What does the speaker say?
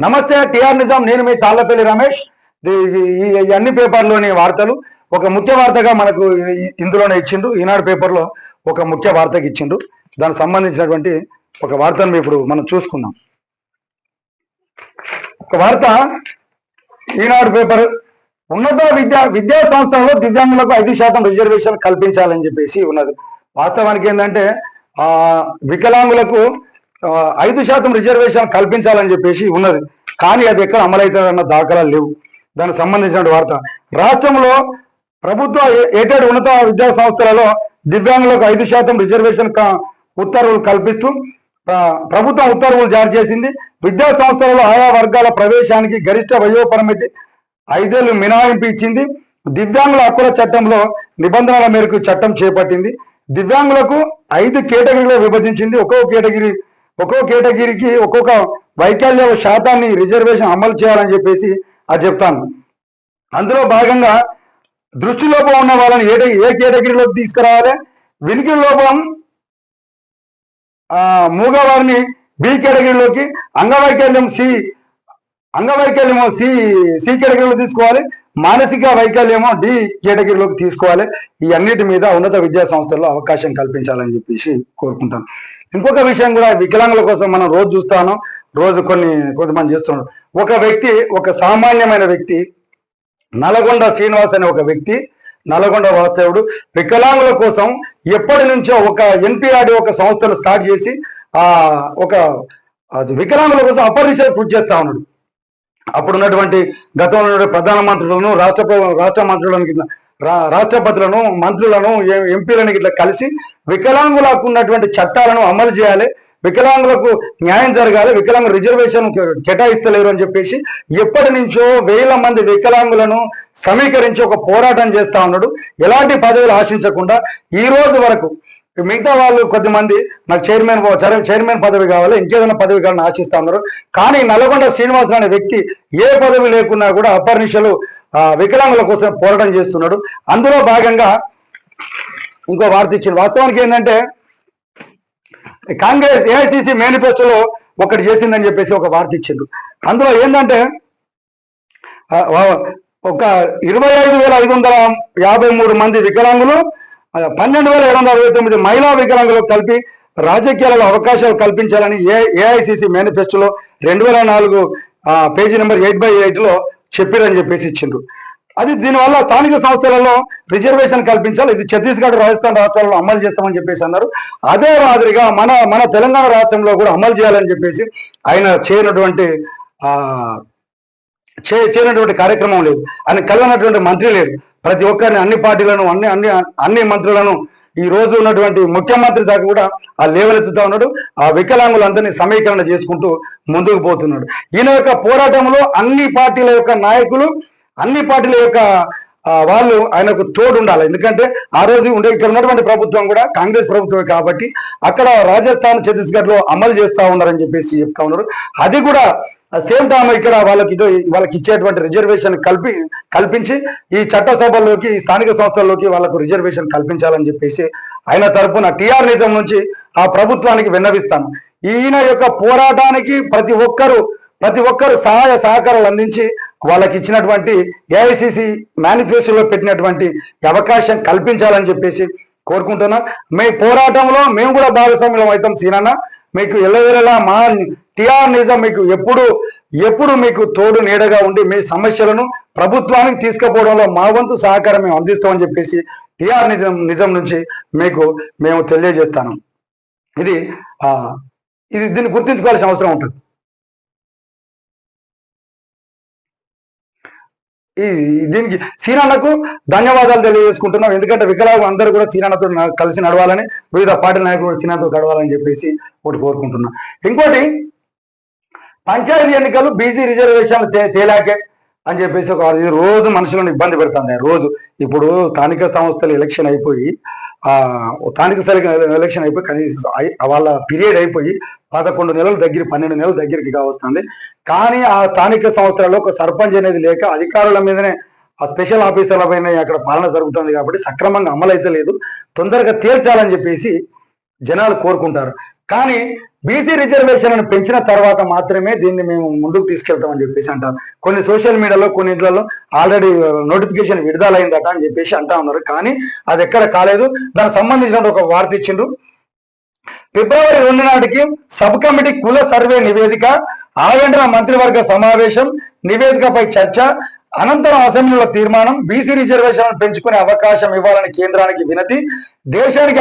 నమస్తే టిఆర్ నిజాం. నేను మీ తాళ్ళపల్లి రమేష్. ఈ- అన్ని పేపర్లోని వార్తలు ఒక ముఖ్య వార్తగా మనకు ఇందులోనే ఇచ్చిండు. ఈనాడు పేపర్లో ఒక ముఖ్య వార్తకి ఇచ్చిండు. దానికి సంబంధించినటువంటి ఒక వార్తను ఇప్పుడు మనం చూసుకుందాం. ఒక వార్త ఈనాడు పేపర్. ఉన్నత విద్యా విద్యా సంస్థల్లో దివ్యాంగులకు ఐదు శాతం రిజర్వేషన్ కల్పించాలని చెప్పేసి ఉన్నది. వాస్తవానికి ఏంటంటే ఆ వికలాంగులకు ఐదు శాతం రిజర్వేషన్ కల్పించాలని చెప్పేసి ఉన్నది. కానీ అది ఎక్కడ అమలవుతుందన్న దాఖలాలు లేవు. దానికి సంబంధించిన వార్త. రాష్ట్రంలో ప్రభుత్వ ఏటేడు ఉన్నత విద్యా సంస్థలలో దివ్యాంగులకు ఐదు శాతం రిజర్వేషన్ ఉత్తర్వులు కల్పిస్తూ ప్రభుత్వం ఉత్తర్వులు జారీ చేసింది. విద్యా సంస్థలలో ఆయా వర్గాల ప్రవేశానికి గరిష్ట వయో పరిమితి ఐదేళ్ళు మినహాయింపు ఇచ్చింది. దివ్యాంగుల హక్కుల చట్టంలో నిబంధనల మేరకు చట్టం చేపట్టింది. దివ్యాంగులకు ఐదు కేటగిరీలో విభజించింది. ఒక్కో కేటగిరీ ఒక్కో కేటగిరీకి ఒక్కొక్క వైకల్య శాతాన్ని రిజర్వేషన్ అమలు చేయాలని చెప్పేసి అది చెప్తాను. అందులో భాగంగా దృష్టి లోపం ఉన్న వాళ్ళని ఏ ఏ కేటగిరీలోకి తీసుకురావాలి? వినికి లోపం ఆ మూగవారిని బి కేటగిరీలోకి అంగవైకల్యం సి అంగవైకల్యము సి సి కేటగిరీలో తీసుకోవాలి. మానసిక వైకల్యము డి కేటగిరీలోకి తీసుకోవాలి. ఈ అన్నిటి మీద ఉన్నత విద్యా సంస్థల్లో అవకాశం కల్పించాలని చెప్పేసి కోరుకుంటాను. ఇంకొక విషయం కూడా వికలాంగుల కోసం మనం రోజు చూస్తాను రోజు కొన్ని కొంతమంది చేస్తున్నాడు ఒక వ్యక్తి ఒక సామాన్యమైన వ్యక్తి నల్గొండ శ్రీనివాస్ అనే ఒక వ్యక్తి నల్గొండ వాస్తవుడు వికలాంగుల కోసం ఎప్పటి నుంచో ఒక ఎన్పిఆర్డి ఒక సంస్థను స్టార్ట్ చేసి ఆ ఒక అది వికలాంగుల కోసం అపరిచయం కృషి చేస్తా ఉన్నాడు. అప్పుడు ఉన్నటువంటి గతంలో ఉన్నటువంటి ప్రధానమంత్రులను రాష్ట్ర రాష్ట్ర మంత్రులను రాష్ట్రపతులను మంత్రులను ఎంపీలను ఇట్లా కలిసి వికలాంగులకు ఉన్నటువంటి చట్టాలను అమలు చేయాలి. వికలాంగులకు న్యాయం జరగాలి. వికలాంగ రిజర్వేషన్ కేటాయిస్తలేరు అని చెప్పేసి ఎప్పటి నుంచో వేల మంది వికలాంగులను సమీకరించి ఒక పోరాటం చేస్తా ఉన్నాడు. ఎలాంటి పదవులు ఆశించకుండా ఈ రోజు వరకు మిగతా వాళ్ళు కొద్దిమంది నాకు చైర్మన్ చైర్మన్ పదవి కావాలి ఇంకేదైనా పదవి కావాలని ఆశిస్తా ఉన్నారు. కానీ నల్గొండ శ్రీనివాసరావు అనే వ్యక్తి ఏ పదవి లేకున్నా కూడా అపర్నిషలు వికలాంగుల కోసం పోరాటం చేస్తున్నాడు. అందులో భాగంగా ఇంకో వార్త ఇచ్చింది. వాస్తవానికి ఏంటంటే కాంగ్రెస్ ఏఐసిసి మేనిఫెస్టోలో ఒకటి చేసిందని చెప్పేసి ఒక వార్త ఇచ్చిండు. అందులో ఏంటంటే ఒక ఇరవై ఐదు వేల ఐదు వందల యాభై మూడు మంది వికలాంగులు పన్నెండు వేల ఏడు వందల అరవై తొమ్మిది మహిళా వికలాంగులకు కలిపి రాజకీయాలలో అవకాశాలు కల్పించాలని ఏ ఏఐసిసి మేనిఫెస్టోలో రెండు వేల నాలుగు పేజీ నెంబర్ ఎయిట్ బై ఎయిట్లో చెప్పిరని చెప్పేసి ఇచ్చిండ్రు. అది దీనివల్ల స్థానిక సంస్థలలో రిజర్వేషన్ కల్పించాలి. ఇది ఛత్తీస్గఢ్ రాజస్థాన్ రాష్ట్రాల్లో అమలు చేస్తామని చెప్పేసి అన్నారు. అదే మాదిరిగా మన మన తెలంగాణ రాష్ట్రంలో కూడా అమలు చేయాలని చెప్పేసి ఆయన చేయనటువంటి ఆ చే చేయనటువంటి కార్యక్రమం లేదు. ఆయన కలిగినటువంటి మంత్రి లేదు. ప్రతి ఒక్కరిని అన్ని పార్టీలను అన్ని అన్ని అన్ని మంత్రులను ఈ రోజు ఉన్నటువంటి ముఖ్యమంత్రి దాకా కూడా ఆ లేవలెత్తుతా ఉన్నాడు. ఆ వికలాంగులందరినీ సమీకరణ చేసుకుంటూ ముందుకు పోతున్నాడు. ఈయన యొక్క పోరాటంలో అన్ని పార్టీల యొక్క నాయకులు అన్ని పార్టీల యొక్క వాళ్ళు ఆయనకు తోడు ఉండాలి ఎందుకంటే ఆ రోజు ఉండే ఇక్కడ ఉన్నటువంటి ప్రభుత్వం కూడా కాంగ్రెస్ ప్రభుత్వమే కాబట్టి అక్కడ రాజస్థాన్ ఛత్తీస్గఢ్లో అమలు చేస్తా ఉన్నారని చెప్పేసి చెప్తా ఉన్నారు. అది కూడా సేమ్ టైం ఇక్కడ వాళ్ళకి వాళ్ళకి ఇచ్చేటువంటి రిజర్వేషన్ కల్పి కల్పించి ఈ చట్టసభల్లోకి ఈ స్థానిక సంస్థల్లోకి వాళ్ళకు రిజర్వేషన్ కల్పించాలని చెప్పేసి ఆయన తరఫున టీఆర్ నిజం నుంచి ఆ ప్రభుత్వానికి విన్నవిస్తాను. ఈయన యొక్క పోరాటానికి ప్రతి ఒక్కరు ప్రతి ఒక్కరు సహాయ సహకారాలు అందించి వాళ్ళకి ఇచ్చినటువంటి ఏఐసిసి మేనిఫెస్టోలో పెట్టినటువంటి అవకాశం కల్పించాలని చెప్పేసి కోరుకుంటున్నాం. మీ పోరాటంలో మేము కూడా భాగస్వామ్యం అవుతాం సీనన్న. మీకు ఎల్లవేళలా మా టిఆర్ నిజం మీకు ఎప్పుడు ఎప్పుడు మీకు తోడు నీడగా ఉండి మీ సమస్యలను ప్రభుత్వానికి తీసుకుపోవడంలో మా వంతు సహకారం మేము అందిస్తామని చెప్పేసి టిఆర్ నిజం నిజం నుంచి మీకు మేము తెలియజేస్తాను. ఇది ఇది దీన్ని గుర్తుంచుకోవాల్సిన అవసరం ఉంటుంది. ఈ దీనికి సీనన్నకు ధన్యవాదాలు తెలియజేసుకుంటున్నాం. ఎందుకంటే వికలాంగులు అందరూ కూడా సీనన్నతో కలిసి నడవాలని వివిధ పార్టీ నాయకులు సీనన్నతో గడవాలని చెప్పేసి ఒకటి కోరుకుంటున్నాం. ఇంకోటి పంచాయతీ ఎన్నికలు బీసీ రిజర్వేషన్ తే- తేలాకే అని చెప్పేసి ఒక ఇది రోజు మనుషులను ఇబ్బంది పెడుతుంది. రోజు ఇప్పుడు స్థానిక సంస్థలు ఎలక్షన్ అయిపోయి స్థానిక స్థానిక ఎలక్షన్ అయిపోయి కనీసం వాళ్ళ పీరియడ్ అయిపోయి పదకొండు నెలల దగ్గర పన్నెండు నెలల దగ్గరికి కావస్తుంది. కానీ ఆ స్థానిక సంస్థలలో ఒక సర్పంచ్ అనేది లేక అధికారుల మీదనే ఆ స్పెషల్ ఆఫీసర్ల పైన అక్కడ పాలన జరుగుతుంది కాబట్టి సక్రమంగా అమలైతే లేదు. తొందరగా తేల్చాలని చెప్పేసి జనాలు కోరుకుంటారు. కానీ బీసీ రిజర్వేషన్ పెంచిన తర్వాత మాత్రమే దీన్ని మేము ముందుకు తీసుకెళ్తామని చెప్పేసి అంటారు. కొన్ని సోషల్ మీడియాలో కొన్ని ఇళ్ళలో ఆల్రెడీ నోటిఫికేషన్ విడుదలైందట అని చెప్పేసి అంటా ఉన్నారు. కానీ అది ఎక్కడ కాలేదు. దానికి సంబంధించిన ఒక వార్త ఇచ్చిండ్రు. ఫిబ్రవరి రెండు నాటికి సబ్ కమిటీ కుల సర్వే నివేదిక ఆగంటన మంత్రివర్గ సమావేశం నివేదికపై చర్చ అనంతరం అసెంబ్లీలో తీర్మానం బీసీ రిజర్వేషన్ పెంచుకునే అవకాశం ఇవ్వాలని కేంద్రానికి వినతి దేశానికి